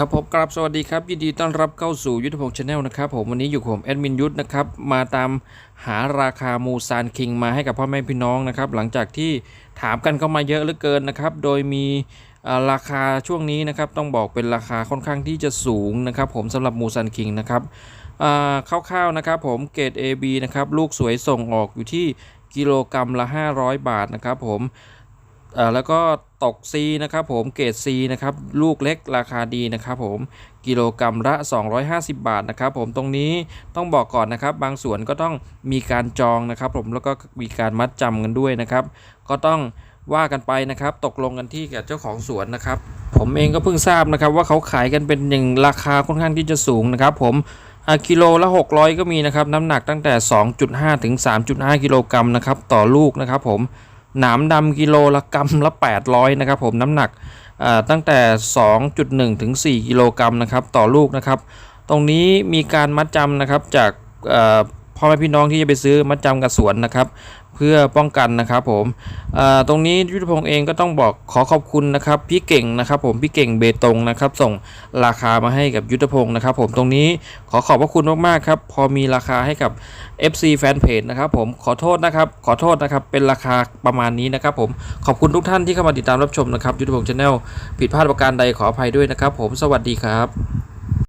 ครับผมกราบสวัสดีครับยินดีต้อนรับเข้าสู่ยุทธพงศ์ชาแนลนะครับผมวันนี้อยู่ผมแอดมินยุทธนะครับมาตามหาราคามูซานคิงมาให้กับพ่อแม่พี่น้องนะครับหลังจากที่ถามกันเข้ามาเยอะเหลือเกินนะครับโดยมีราคาช่วงนี้นะครับต้องบอกเป็นราคาค่อนข้างที่จะสูงนะครับผมสำหรับมูซานคิงนะครับอ่าคร่าวๆนะครับผมเกรด AB นะครับลูกสวยส่งออกอยู่ที่กิโลกรรัมละ 500 บาทนะครับผมอ่อแล้วก็ตก C นะครับผมเกรด C นะครับลูกเล็กราคาดีนะครับผมกิโลกรรัมละ 250 บาทนะครับผมตรงนี้ต้องบอกก่อนนะครับ บางส่วนก็ต้องมีการจองนะครับ ผมแล้วก็มีการมัดจำกันด้วยนะครับ ก็ต้องว่ากันไปนะครับ ตกลงกันที่กับเจ้าของสวนนะครับ ผมเองก็เพิ่งทราบนะครับ ว่าเขาขายกันเป็นอย่างราคาค่อนข้างที่จะสูงนะครับ ผมกิโลละ 600 ก็มีนะครับน้ำหนักตั้งแต่ 2.5 ถึง 3.5 กิโลกรัมนะครับต่อลูกนะครับผม หนามดำกิโลละกรัมละ 800 นะครับผมน้ำหนักตั้งแต่ 2.1 ถึง 4 กิโลกรัมนะครับต่อลูกนะครับ ตรงนี้มีการมัดจำนะครับจาก พ่อแม่พี่น้องที่จะไปซื้อมัดจำกับสวนนะครับ เพื่อป้องกันนะครับผมตรงนี้ยุทธพงศ์เองก็ต้องบอกขอขอบคุณนะครับพี่เก่งนะครับ ผมพี่เก่งเบตงนะครับ ส่งราคามาให้กับยุทธพงศ์นะครับ ผมตรงนี้ขอขอบพระคุณมากๆครับ พอมีราคาให้กับ FC Fanpage นะครับ ผมขอโทษนะครับ ขอโทษนะครับ เป็นราคาประมาณนี้นะครับ ผมขอบคุณทุกท่านที่เข้ามาติดตามรับชมนะครับยุทธพงศ์ชาแนลผิดพลาดประการใดขออภัยด้วยนะครับ ผมสวัสดีครับ